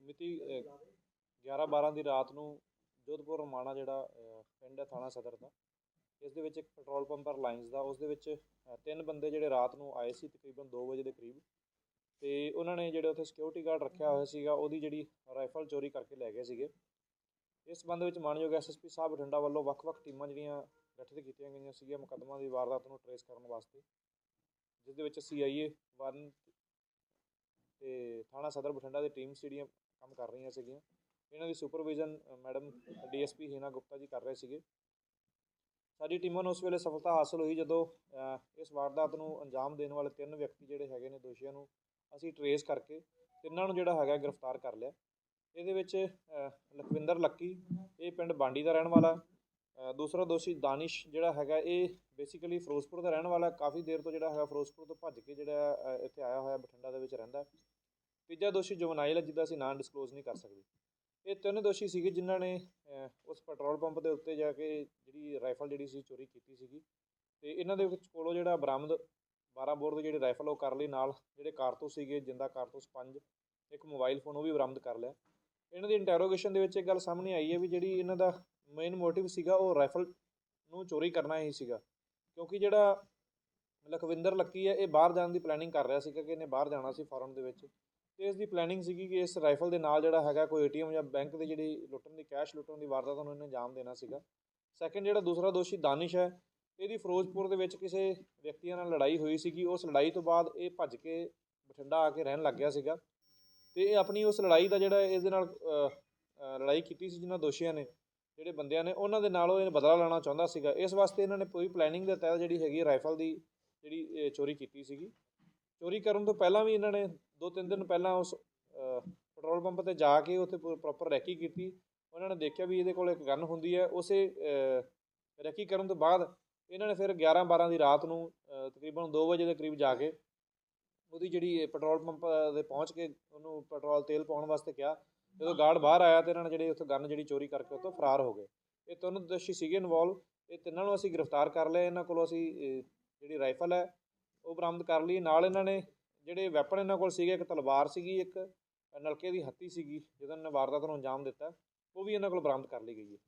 ਮਿਤੀ 11-12 ਦੀ ਰਾਤ ਨੂੰ ਜੋਧਪੁਰ ਰਮਾਣਾ ਜਿਹੜਾ ਪਿੰਡ ਹੈ ਥਾਣਾ ਸਦਰ ਦਾ, ਇਸ ਦੇ ਵਿੱਚ ਇੱਕ ਪੈਟਰੋਲ ਪੰਪ ਹੈ ਰਿਲਾਇੰਸ ਦਾ, ਉਸ ਦੇ ਵਿੱਚ ਤਿੰਨ ਬੰਦੇ ਜਿਹੜੇ ਰਾਤ ਨੂੰ ਆਏ ਸੀ ਤਕਰੀਬਨ 2 ਵਜੇ ਦੇ ਕਰੀਬ ਤੇ ਉਹਨਾਂ ਨੇ ਜਿਹੜੇ ਉੱਥੇ ਸਿਕਿਉਰਿਟੀ ਗਾਰਡ ਰੱਖਿਆ ਹੋਇਆ ਸੀਗਾ, ਉਹਦੀ ਜਿਹੜੀ ਰਾਈਫਲ ਚੋਰੀ ਕਰਕੇ ਲੈ ਗਏ ਸੀਗੇ। ਇਸ ਸੰਬੰਧ ਵਿੱਚ ਮਾਨਯੋਗ ਐਸਐਸਪੀ ਸਾਹਿਬ ਬਠਿੰਡਾ ਵੱਲੋਂ ਵੱਖ-ਵੱਖ ਟੀਮਾਂ ਜਿਹੜੀਆਂ ਗਠਿਤ ਕੀਤੀਆਂ ਗਈਆਂ ਸੀਗੀਆਂ ਮੁਕੱਦਮਾ ਦੀ ਵਾਰਦਾਤ ਨੂੰ ਟਰੇਸ ਕਰਨ ਵਾਸਤੇ, ਜਿਸ ਦੇ ਵਿੱਚ ਸੀਆਈਏ ਵਨ ਤੇ ਥਾਣਾ ਸਦਰ ਬਠਿੰਡਾ ਦੀ ਟੀਮਸ ਜਿਹੜੀਆਂ ਕੰਮ ਕਰ ਰਹੀਆਂ ਸੀਗੀਆਂ, ਇਹਨਾਂ ਦੀ supervision madam DSP Heena Gupta ji ਕਰ ਰਹੇ ਸੀਗੇ। ਸਾਡੀ ਟੀਮਾਂ ਨੂੰ ਉਸ ਵੇਲੇ ਸਫਲਤਾ ਹਾਸਲ ਹੋਈ ਜਦੋਂ ਇਸ ਵਾਰਦਾਤ ਨੂੰ ਅੰਜਾਮ ਦੇਣ ਵਾਲੇ ਤਿੰਨ ਵਿਅਕਤੀ ਜਿਹੜੇ ਹੈਗੇ ਨੇ ਦੋਸ਼ੀਆਂ ਨੂੰ ਅਸੀਂ ਟਰੇਸ ਕਰਕੇ ਤਿੰਨਾਂ ਨੂੰ ਜਿਹੜਾ ਹੈਗਾ ਗ੍ਰਿਫਤਾਰ ਕਰ ਲਿਆ। ਇਹਦੇ ਵਿੱਚ ਲਖਵਿੰਦਰ ਲੱਕੀ, ਇਹ ਪਿੰਡ ਬਾਂਡੀ ਦਾ ਰਹਿਣ ਵਾਲਾ ਦੂਸਰਾ ਦੋਸ਼ੀ ਦਾਨਿਸ਼ ਜਿਹੜਾ ਹੈਗਾ, ਇਹ ਬੇਸਿਕਲੀ ਫਿਰੋਜ਼ਪੁਰ ਦਾ ਰਹਿਣ ਵਾਲਾ, ਕਾਫੀ ਦੇਰ ਤੋਂ ਜਿਹੜਾ ਹੈਗਾ ਫਿਰੋਜ਼ਪੁਰ ਤੋਂ ਭੱਜ ਕੇ ਜਿਹੜਾ ਇੱਥੇ ਆਇਆ ਹੋਇਆ ਬਠਿੰਡਾ ਦੇ ਵਿੱਚ ਰਹਿੰਦਾ। ਤੀਜਾ ਦੋਸ਼ੀ ਜੁਵਨਾਈਲ ਹੈ, ਜਿਹਦਾ ਅਸੀਂ ਨਾਂ ਡਿਸਕਲੋਜ਼ ਨਹੀਂ ਕਰ ਸਕਦੇ। ਇਹ ਤਿੰਨ ਦੋਸ਼ੀ ਸੀਗੇ ਜਿਨ੍ਹਾਂ ਨੇ ਉਸ ਪੈਟਰੋਲ ਪੰਪ ਦੇ ਉੱਤੇ ਜਾ ਕੇ ਜਿਹੜੀ ਰਾਈਫਲ ਜਿਹੜੀ ਸੀ, ਚੋਰੀ ਕੀਤੀ ਸੀਗੀ। ਤੇ ਇਹਨਾਂ ਦੇ ਵਿੱਚ ਕੋਲੋਂ ਜਿਹੜਾ ਬਰਾਮਦ 12 ਬੋਰ ਦੇ ਜਿਹੜੇ ਰਾਈਫਲ ਉਹ ਕਰ ਲਈ ਨਾਲ ਜਿਹੜੇ ਕਾਰਤੂਸ ਸੀਗੇ, ਜਿੰਦਾ ਕਾਰਤੂਸ ਪੰਜ, ਇੱਕ ਮੋਬਾਈਲ ਫੋਨ ਉਹ ਵੀ ਬਰਾਮਦ ਕਰ ਲਿਆ। ਇਹਨਾਂ ਦੀ ਇੰਟਰੋਗੇਸ਼ਨ ਦੇ ਵਿੱਚ ਇੱਕ ਗੱਲ ਸਾਹਮਣੇ ਆਈ ਹੈ ਵੀ ਜਿਹੜੀ ਇਹਨਾਂ ਦਾ ਮੇਨ ਮੋਟਿਵ ਸੀਗਾ, ਉਹ ਰਾਈਫਲ ਨੂੰ ਚੋਰੀ ਕਰਨਾ ਹੀ ਸੀਗਾ। ਕਿਉਂਕਿ ਜਿਹੜਾ ਲਖਵਿੰਦਰ ਲੱਕੀ ਹੈ, ਇਹ ਬਾਹਰ ਜਾਣ ਦੀ ਪਲੈਨਿੰਗ ਕਰ ਰਿਹਾ ਸੀਗਾ ਕਿ ਇਹਨੇ ਬਾਹਰ ਜਾਣਾ ਸੀ ਫੋਰਨ ਦੇ ਵਿੱਚ। ਤੇ ਇਸ ਦੀ ਪਲੈਨਿੰਗ ਸੀਗੀ ਕਿ ਇਸ ਰਾਈਫਲ ਦੇ ਨਾਲ ਜਿਹੜਾ ਹੈਗਾ ਕੋਈ ਏਟੀਐਮ ਜਾਂ ਬੈਂਕ ਦੀ ਜਿਹੜੀ ਲੁੱਟਣ ਦੀ ਕੈਸ਼ ਲੁੱਟਣ ਦੀ ਵਾਰਦਾਤ ਨੂੰ ਇਹਨੇ ਅੰਜਾਮ ਦੇਣਾ ਸੀਗਾ। ਸੈਕੰਡ ਜਿਹੜਾ ਦੂਸਰਾ ਦੋਸ਼ੀ ਦਾਨਿਸ਼ ਹੈ, ਇਹਦੀ ਫਿਰੋਜ਼ਪੁਰ ਦੇ ਵਿੱਚ ਕਿਸੇ ਵਿਅਕਤੀਆਂ ਨਾਲ ਲੜਾਈ ਹੋਈ ਸੀਗੀ। ਉਸ ਲੜਾਈ ਤੋਂ ਬਾਅਦ ਇਹ ਭੱਜ ਕੇ ਬਠਿੰਡਾ ਆ ਕੇ ਰਹਿਣ ਲੱਗ ਗਿਆ ਸੀਗਾ। ਤੇ ਇਹ ਆਪਣੀ ਉਸ ਲੜਾਈ ਦਾ ਜਿਹੜਾ ਇਸ ਦੇ ਨਾਲ ਲੜਾਈ ਕੀਤੀ ਸੀ ਜਿਨ੍ਹਾਂ ਦੋਸ਼ੀਆਂ ਨੇ, ਜਿਹੜੇ ਬੰਦਿਆਂ ਨੇ, ਉਹਨਾਂ ਦੇ ਨਾਲ ਉਹ ਇਹ ਬਦਲਾ ਲੈਣਾ ਚਾਹੁੰਦਾ ਸੀਗਾ। ਇਸ ਵਾਸਤੇ ਇਹਨਾਂ ਨੇ ਪੂਰੀ ਪਲੈਨਿੰਗ ਦੇ ਤਹਿਤ ਜਿਹੜੀ ਹੈਗੀ ਰਾਈਫਲ ਦੀ ਜਿਹੜੀ, ਇਹ, ਚੋਰੀ ਕੀਤੀ ਸੀਗੀ। ਚੋਰੀ ਕਰਨ ਤੋਂ ਪਹਿਲਾਂ ਵੀ ਇਹਨਾਂ ਨੇ ਦੋ ਤਿੰਨ ਦਿਨ ਪਹਿਲਾਂ ਉਸ ਪੈਟਰੋਲ ਪੰਪ ਤੇ ਜਾ ਕੇ ਉੱਥੇ ਪ੍ਰੋਪਰ ਰੈਕੀ ਕੀਤੀ। ਉਹਨਾਂ ਨੇ ਦੇਖਿਆ ਵੀ ਇਹਦੇ ਕੋਲ ਇੱਕ ਗਨ ਹੁੰਦੀ ਹੈ। ਉਸੇ ਰੈਕੀ ਕਰਨ ਤੋਂ ਬਾਅਦ ਇਹਨਾਂ ਨੇ ਫਿਰ 11 12 ਦੀ ਰਾਤ ਨੂੰ ਤਕਰੀਬਨ 2 ਵਜੇ ਦੇ ਕਰੀਬ ਜਾ ਕੇ ਉਹਦੀ ਜਿਹੜੀ ਪੈਟਰੋਲ ਪੰਪ ਦੇ ਪਹੁੰਚ ਕੇ ਉਹਨੂੰ ਪੈਟਰੋਲ ਤੇਲ ਪਾਉਣ ਵਾਸਤੇ ਕਿਹਾ। ਜਦੋਂ ਗਾਰਡ ਬਾਹਰ ਆਇਆ ਤੇ ਇਹਨਾਂ ਨੇ ਜਿਹੜੇ ਉੱਥੇ ਗਨ ਜਿਹੜੀ ਚੋਰੀ ਕਰਕੇ ਉੱਥੋਂ ਫਰਾਰ ਹੋ ਗਏ। ਇਹ ਤਿੰਨ ਦੋਸ਼ੀ ਸੀਗੇ ਇਨਵੋਲਵ ਇਹ ਤਿੰਨਾਂ ਨੂੰ ਅਸੀਂ ਗ੍ਰਿਫਤਾਰ ਕਰ ਲਿਆ। ਇਹਨਾਂ ਕੋਲੋਂ ਅਸੀਂ ਜਿਹੜੀ ਰਾਈਫਲ ਹੈ ਉਹ ਬਰਾਮਦ ਕਰ ਲਈ। ਨਾਲ ਇਹਨਾਂ ਨੇ ਜਿਹੜੇ ਵੈਪਨ ਇਹਨਾਂ ਕੋਲ ਸੀਗੇ, ਇੱਕ ਤਲਵਾਰ ਸੀਗੀ, ਇੱਕ ਨਲਕੇ ਦੀ ਹੱਤੀ ਸੀਗੀ, ਜਿਹਦੇ ਇਹਨਾਂ ਵਾਰਦਾਤ ਨੂੰ ਅੰਜਾਮ ਦਿੱਤਾ, ਉਹ ਵੀ ਇਹਨਾਂ ਕੋਲ ਬਰਾਮਦ ਕਰ ਲਈ ਗਈ ਹੈ।